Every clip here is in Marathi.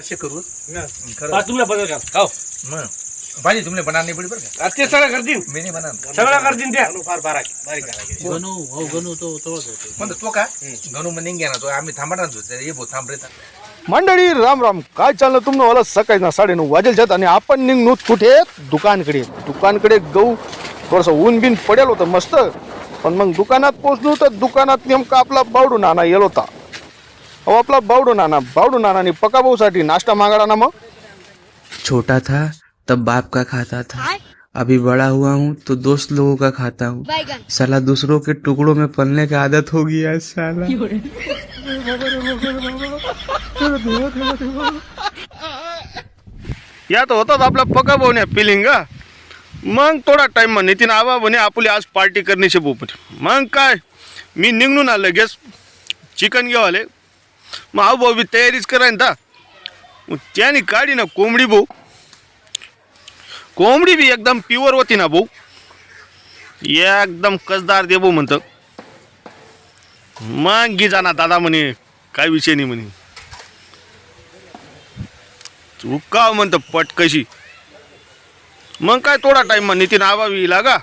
असे करू. खरं. हा, तुमला बदल का हो मग. भाजी तुमने बनाना नाही पडी बरं का? ते सगळं करतील. मी नाही बनणार सगळं करतील त्या. फार बारीक बारीक करायचे गणू हो गणू तो तोच होते म्हणतो तो का? गणू म्हणून घ्या ना तो. आम्ही थांबणार ना तो ये भाऊ थांब रे. थांब. मंडळी राम राम. काय चाललं तुमनं मला सकाळी ना साडेनऊ वाजेल आणि आपण निघणूत कुठे? दुकानकडे. दुकानकडे गहू थोडंसं ऊन बिन पडेल होतं मस्त. पण मग दुकानात पोचलो तर दुकानात नेमका आपला बावडू नाना येल होता. अहो आपला बावडू नाना बावडू नानाने पका भाऊसाठी नाश्ता मागाडा ना मग. छोटा था तब बाप का खाता था। अभी बड़ा हुआ हूँ तो दोस्त लोगों का खाता हूँ। साला दूसरों के टुकड़ों में पलने की आदत हो गई है साला। या तर होतात आपला पका भाऊने फिलिंग का मग थोडा टाइम मग नितीन आबा म्हणे आपली आज पार्टी करण्याची भाऊ मग काय मी निघून आलो लगेच चिकन घेऊ आले. मग आऊ भाऊ बी तयारीच कराय ना मग त्याने काढी ना कोंबडी भाऊ. कोंबडी बी एकदम प्युअर होती ना भाऊ. एकदम कसदार दे भाऊ म्हणतं. मग गी जाणार दादा म्हणे काय विषय नाही म्हणे. तू का पटकशी. मग काय थोडा टाइम मग नितीन आबा लागा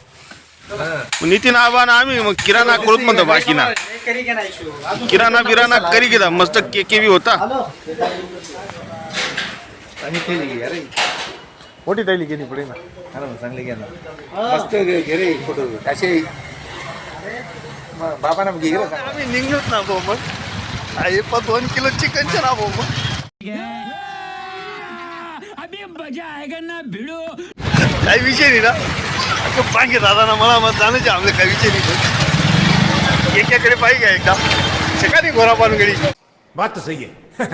मग नितीन आबा ना आम्ही मग किराणा करूत म्हणतो बाकी ना किराणा बिराणा करी गेला मस्त केके बी होता. आणि केली अरे. मोठी तैली गेली पुढे ना. हा ना चांगले घ्या ना. मस्त घे रे फोटो. असे. मग बाबांना घे. आम्ही निघलोच ना भाऊ मग आहे पण दोन किलो चिकनचे ना भाऊ मग काही विषय नाही ना. असं पाहिजे दादा ना मला मग जाण्याचे आमले विषय नाही. एकाकडे पाहिजे का एकदा. सकाळी घोरा पानगडी बात तो सही है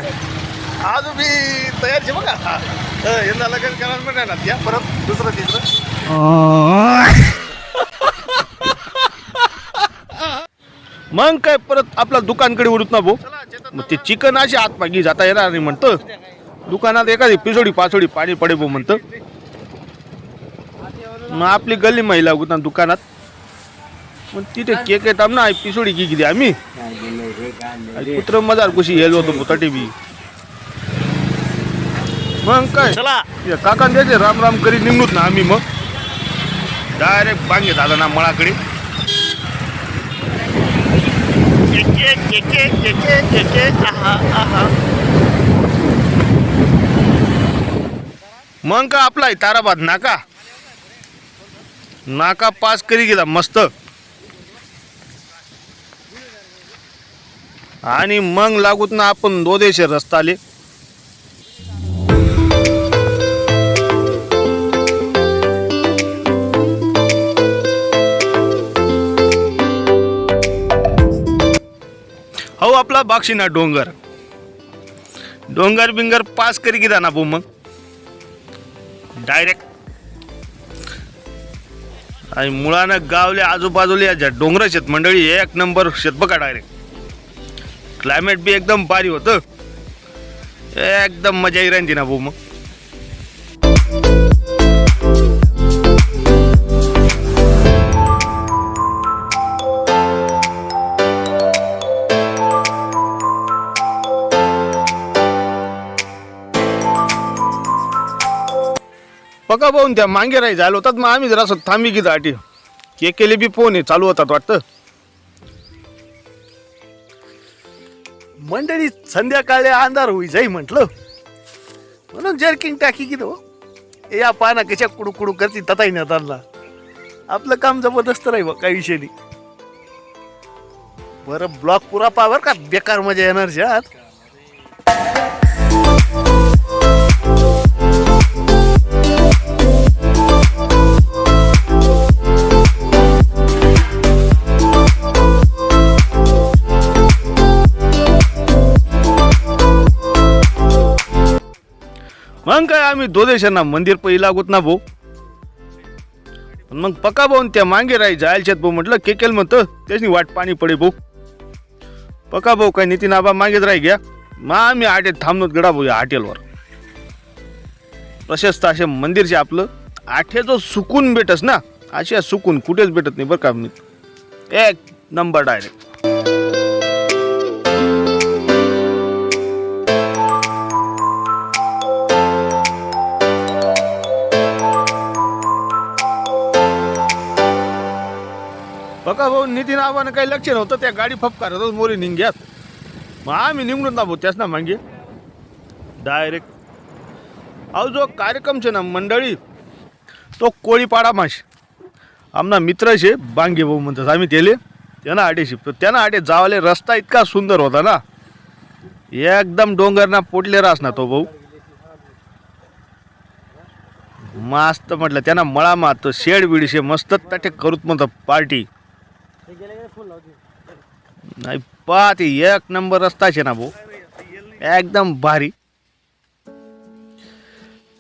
आज मी तयार आहे बघा. यंदा लग्न करायला म्हणा ना त्या परत दुसरं तिसरं. मग काय परत आपला दुकानकडे उडत ना भाऊ? मग ते चिकन अशी आतमागी जाता येणार नाही म्हणतं. दुकानात एखादी पिसोडी पासोडी पाणी पडे भाऊ म्हणतं. मग आपली गल्ली महिला होत ना दुकानात. मग तिथे केक येतात ना पिसोडी की किती आम्ही. कुत्र मजार कुशी येलो होतो मुताटी बी. मग काय? चला. या काका द्यायचे राम राम करी निघूत ना आम्ही मग. डायरेक्ट बांगे दादा ना मळाकडे. केके, केके, केके, केके, आहा, आहा. मग का आपला आहे ताराबाद नाका. नाका पास करी गेला मस्त. आणि मग लागूत ना आपण दोदेशे रस्ता आले हो आपला बाक्षीना डोंगर. डोंगर बिंगर पास करी की ना भाऊ मग. डायरेक्ट आणि मुळानं गावले आजूबाजूला याच्या डोंगर शेत मंडळी एक नंबर शेतबका डायरेक्ट क्लायमेट बी एकदम भारी होतं. एकदम मजा येईल ना भाऊ मग. पका पाहून त्या मागे राही झालं होतात मग आम्ही जरा थांबी की दाटी. के केले बी फोन आहे चालू होतात वाटतं. मंडळी संध्याकाळी अंधार होई जाई म्हटलं. म्हणून जर्किंग टाकी की तो. या पाना कशा कुडू कुडू करते तताही नेताना. आपलं काम जबरदस्त राही बा काही विषय नाही. बरं ब्लॉक पुरा पावर का? बेकार मजा येणार ज्यात मग काय आम्ही दोदेशांना मंदिर पहिला लागूत ना भाऊ? पण मग पका भाऊन त्या मागे राही जायच्यात भाऊ म्हटलं केकेल म्हणतं त्याची वाट पाणी पडे भाऊ. पका भाऊ काय नितीन आबा मागेच राही घ्या. मग आम्ही आटेत थांबलोत गडा भाऊ या हॉटेलवर. प्रशस्त असे मंदिरचे आपलं आठे जो सुकून भेटस ना अशा सुकून कुठेच भेटत नाही बरं का मी. एक नंबर डायरेक्ट का भाऊ? नितीन आव्हानं काही लक्ष नव्हतं. त्या गाडी फपकारतच मोरी निघ्यात मग आम्ही निघून ना भाऊ त्याच ना मागे. डायरेक्ट अहो जो कार्यक्रम छे ना मंडळी तो कोळीपाडा माश. आमना मित्र शे बांगे भाऊ म्हणतात. आम्ही तेले त्यांना आटेशी त्यांना आटे जावाले रस्ता इतका सुंदर होता ना. एकदम डोंगरना पोटले रास ना तो भाऊ. मस्त म्हटलं त्यांना मळा मारतो. शेड बिडशे मस्त ताटे करूत म्हणतात पार्टी. नाही पा ते एक नंबर रस्ता आहे ना भाऊ. एकदम भारी.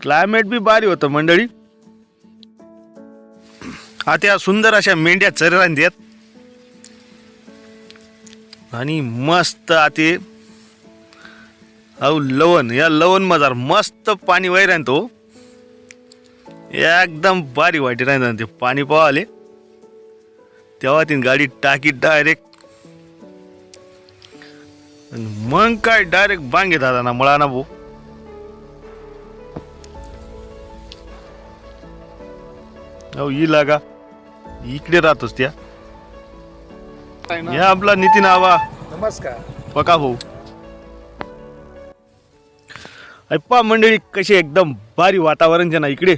क्लायमेट बी भारी होतं मंडळी. आता सुंदर अशा मेंढ्या चररान देत आणि मस्त आते अहो लवण या लवण मजार मस्त पाणी वैरान तो. एकदम भारी वाटी राहणार ते पाणी पावाले. तेव्हा ती गाडी टाकी डायरेक्ट मग काय डायरेक्ट बांगे दादा ना मळा ना भाऊ. अहो ही लागा. इकडे राहतोस त्या. या आपला नितीन आवा नमस्कार. पका भाऊ. अप्पा मंडळी कशी एकदम भारी वातावरण जे ना इकडे.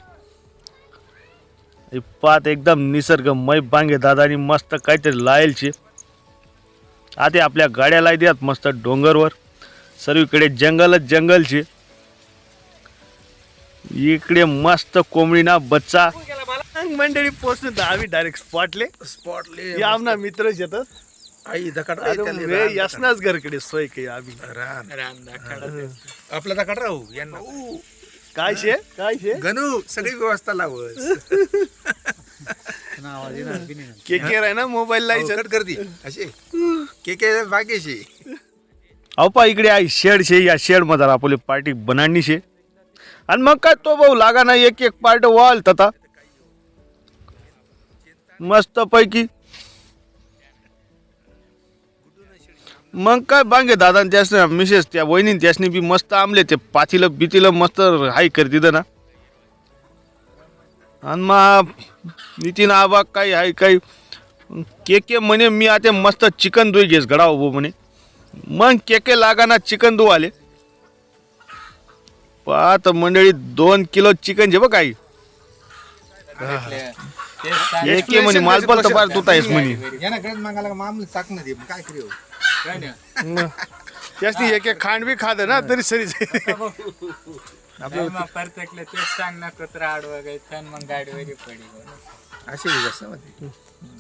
पात एकदम निसर्गमय बांगे दादानी मस्त काहीतरी लायलचे. आता आपल्या गाड्या लाय द्यात मस्त डोंगरवर. सर्वीकडे जंगलच जंगलचे. इकडे मस्त कोंबडीना बच्चा. मंडळी पोचून आम्ही डायरेक्ट स्पॉटले स्पॉटले या आमना मित्र येतात आई दकाट अरे यसनाच घरकडे सोय काही आम्ही. आपला दकाट राहू यांना. काय शे काय शे गणू सगळी व्यवस्था लावस आवाज येणार बी नाही. के के आहे ना मोबाईल लायचं कट करती असे के के बागेशी. अहो इकडे आहे शेड शे या शेडमध्ये आपली पार्टी बनाडणी शे. आणि मग काय तो भाऊ लागा ना एक एक पार्ट वॉल तथा मस्त पैकी. मग काय बांगे दादा त्यासने मिसेस त्या वहिनी त्यासनी बी मस्त आमले ते पाथीलं बितीलं मस्त हाय कर दिलं ना. आणि मग नितीन आबा काही हाय काही के के म्हणे मी आता मस्त चिकन दुई घेस गडा उभो म्हणे. मग के के लागाना चिकन दू आले. पात मंडळी दोन किलो चिकन जे बघ काही एक के म्हणे मालपाल तर बार तुता आहेस म्हणे. मागायला मामूल काय करू? त्यासनी एक एक खांड बी खाद ना तरी सरी परतकले तेच सांग ना कुत्रा आडवा गायचा मग गाडीवर पडी. असे कसं मध्ये.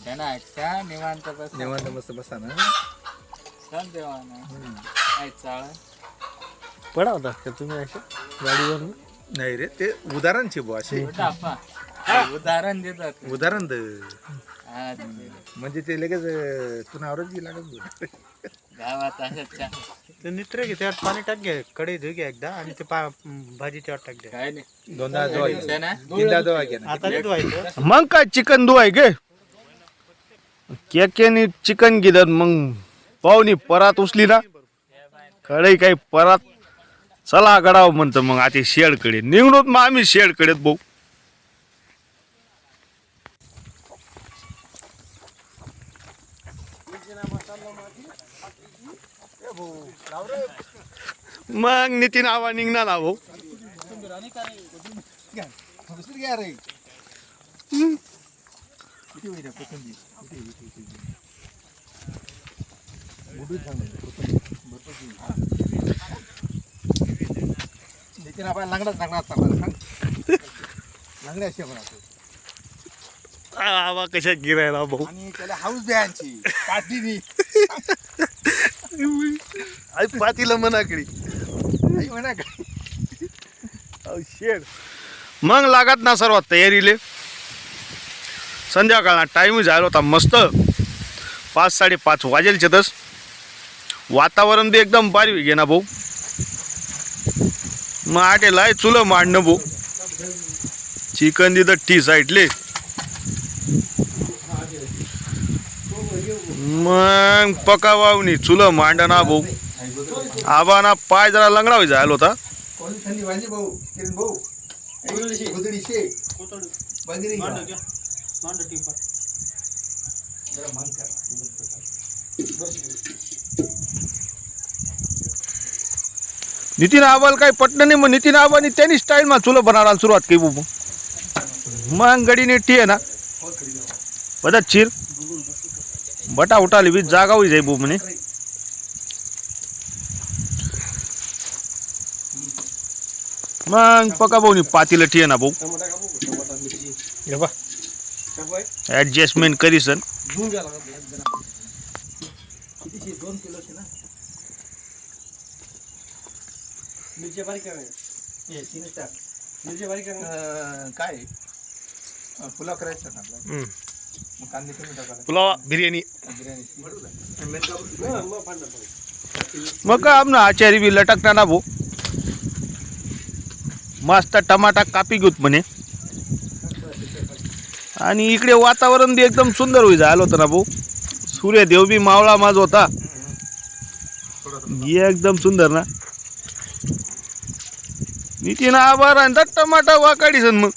त्यांना ऐकता निवांत बस. निवांत मस्त बसा ना. चल देवाना. काय चाळ. पडा होता का तुम्ही असे गाडीवर नाही रे ते उदाहरण छे बुवा असे. टापा उदाहरण देतात उदाहरण द. हा, ते म्हणजे ते लगेच तुला बुवा. गावात असंच ते नित्र घे त्यात पाणी टाक घे कढई धुई घ्या एकदा आणि ते पा भाजी त्यावर टाक द्या काय नाही. दोनदा तीनदा घे आता नाही धुवायचं. मग काय चिकन आहे गे के केनी चिकन गिदत मग पाहुणी परात उचली ना. कडे काही परात. चला गडाव म्हणतं मग आता शेडकडे निघणूत मग आम्ही शेडकडे भाऊ मग नितीन आवा निघणार ना भाऊ दुसरी घ्या रे किती होईल कोथिंबीर? किती, किती, किती? बुडून सांग ना, कोथिंबीर. भरपूर घेऊ. नितीन आपण लंगडाच चालणार सांग लंगडे असे म्हणा आवा कशा गिरायला भाऊ आणि त्याला हाऊस द्यायची पाठीनी आई पातीला मनाकडे म्हणा काय शेड. मग लागत ना सर्व तयारीले. संध्याकाळ टाईम झाला होता मस्त. पाच साडेपाच वाजेल तस. वातावरण बी एकदम भारी घे ना भाऊ. मग आटे लाय चुलं मांडणं भाऊ. चिकन दिलं टी साईडले मग पका वावणी चुलं मांडणा भाऊ. आबाना पाय जरा लंगडावी जायला होता. कोणी थंडी वाजी भाऊ? किरण भाऊ? गुदडी शे. बाजरी घ्या. नितीन आबाला काही पटलं नाही मग नितीन आबानी त्यांनी स्टाईल मा चुलं बनाडायला सुरुवात केली बुबू. मग गडीने टी आहे ना? बदा चिर. बटा उठाली बी जागा होई जाई बू म्हणे मग पका भाऊ पातीला टी आहे ना भाऊ. ऍडजस्टमेंट करीसन. काय पुलाव करायचा ना मग कांदे तुम्ही टाकायला. पुलाव बिर्याणी. बिर्याणी. मग काय आमना आचारी बी लटकना ना भाऊ. मस्त टमाटा कापी घेऊत म्हणे. आणि इकडे वातावरण बी एकदम सुंदर होई झालं होतं ना भाऊ. सूर्यदेव बी मावळा माझ होता. एकदम सुंदर ना. नितीन आभार आणि टमाटा वाकाडी सन मग.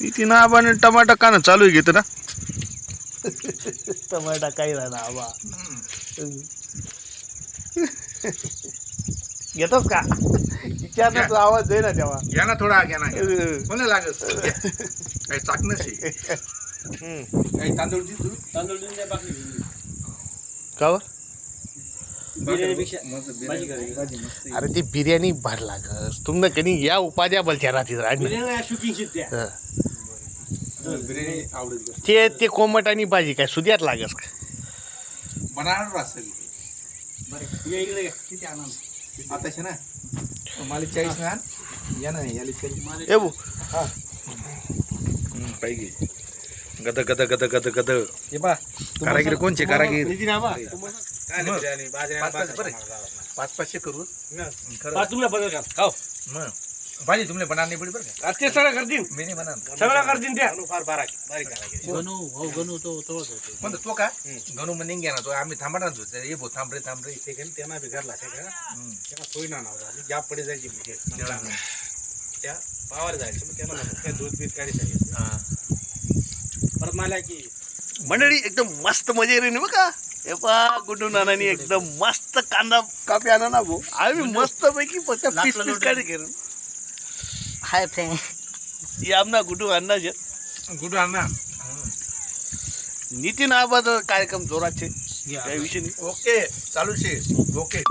नितीन आबाने टमाटा कानं चालू घेत ना. टमाटा काही राहणार आबा. घेतोस का? विचारण्याचा आवाज आहे ना तेव्हा. या ना थोडा घ्या ना कोणा लागत काही काही तांदूळ दे तू का व? अरे ती बिर्याणी भर लागस तुमनं कधी या उपाध्या बोलत्या राहतील बिर्याणी आवडत ते ते कोमट आणि भाजी काय सुद्यात लागस का? बनाणार असेल. आता शे ना? मला चाळीस ना या ना याला चाळीस ए भाऊ पाहिजे. गद गद गद गद गद. हे बा कारागीर कोणचे? कारागीर. पाच पाच बरे. पाच पाचशे करू. हो. मग. भाजी तुमने बनानी पडी बरं का? ते सगळं करतील मी नाही बनान. सगळं करतील त्या गणू हो गणू तो तोच होते पण तो का? गणू म्हणून घ्या ना तो. आम्ही थांबा ना तू ये भो थांब रे थांब रे. ते त्यांना बिघडला हम्म. त्यांना सोय ना नव्हता ज्या पडे जायची म्हणजे. त्या पावार जायचं. मग त्यांना म्हणलं, काय दूध बीत काढी सांगितलं हा. परत मला की मंडळी एकदम मस्त मजा येईल बघा हे पा गुड्डू नानानी एकदम मस्त कांदा कापी आणा ना भाऊ. आम्ही मस्त पैकी फक्त पीस पीस काढी करून हाय फ्रेंड हे आमना गुड्डू अंदाज गुड अण्णा नितीन आबाचा कार्यक्रम जोराचे काही विषय नाही ओके चालू शे ओके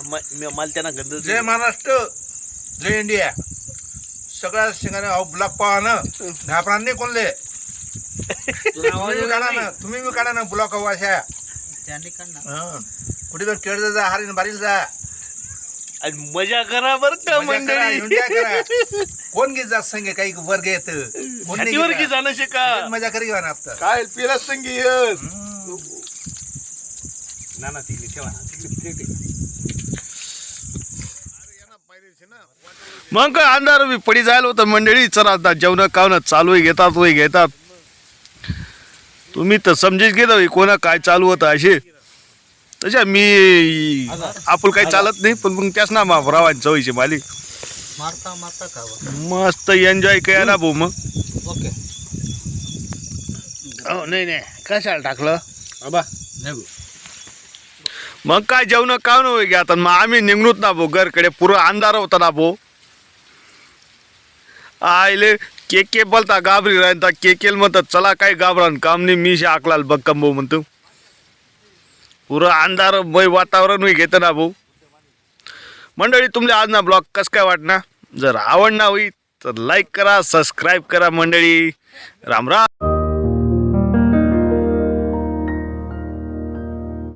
म- म- मला त्यांना गंध जय महाराष्ट्र जय इंडिया सगळ्या शिंगाने अहो ब्लॉक पाहा ना घाबरा नाही कोणले तुम्ही बी काढा ना तुम्ही बी काढा ना ब्लॉक हवा अशा त्यांनी काढणार हं. कुठे तर केळ जा हरीन बारील जा आणि मजा करा बर का करा, मंडळी. हुंड्या करा. कोण घेत जात संगे? काही वर्ग येत. कोण नाही घेत की. जाणं शिका. मजा करी घेवा ना काय पिला संगी ना ना तिकडे ठेवा ना तिकडे मग काय अंधार बी पडी जायला होतं मंडळी. चला आता जेवण कावणं चालू घेतात वय घेतात. तुम्ही तर समजेच गेलं कोणा काय चालू होतं असे तशा मी आपण काही चालत नाही पण मग त्याच ना रावांची चवयची माली मारता मारता खावं मस्त एन्जॉय करायला भाऊ मग. ओके. हो नाही नाही. कशाला टाकलं? आबा. नाही मग काय जेवण कावणं होय घ्या आता? मग आम्ही निघणूत ना भाऊ घरकडे. पुरं अंधार होता ना भाऊ. आयले के के बोलता घाबरी राहता के केल म्हणतात चला काय घाबरान काम नाही. मी आकलाल बघ भाऊ म्हणतो. पुरं अंधार भय वातावरण होई घेतं ना भाऊ. मंडळी तुमले आज ना ब्लॉग कसं काय वाटणार? जर आवडणार होई तर लाईक करा सबस्क्राईब करा मंडळी. राम राम.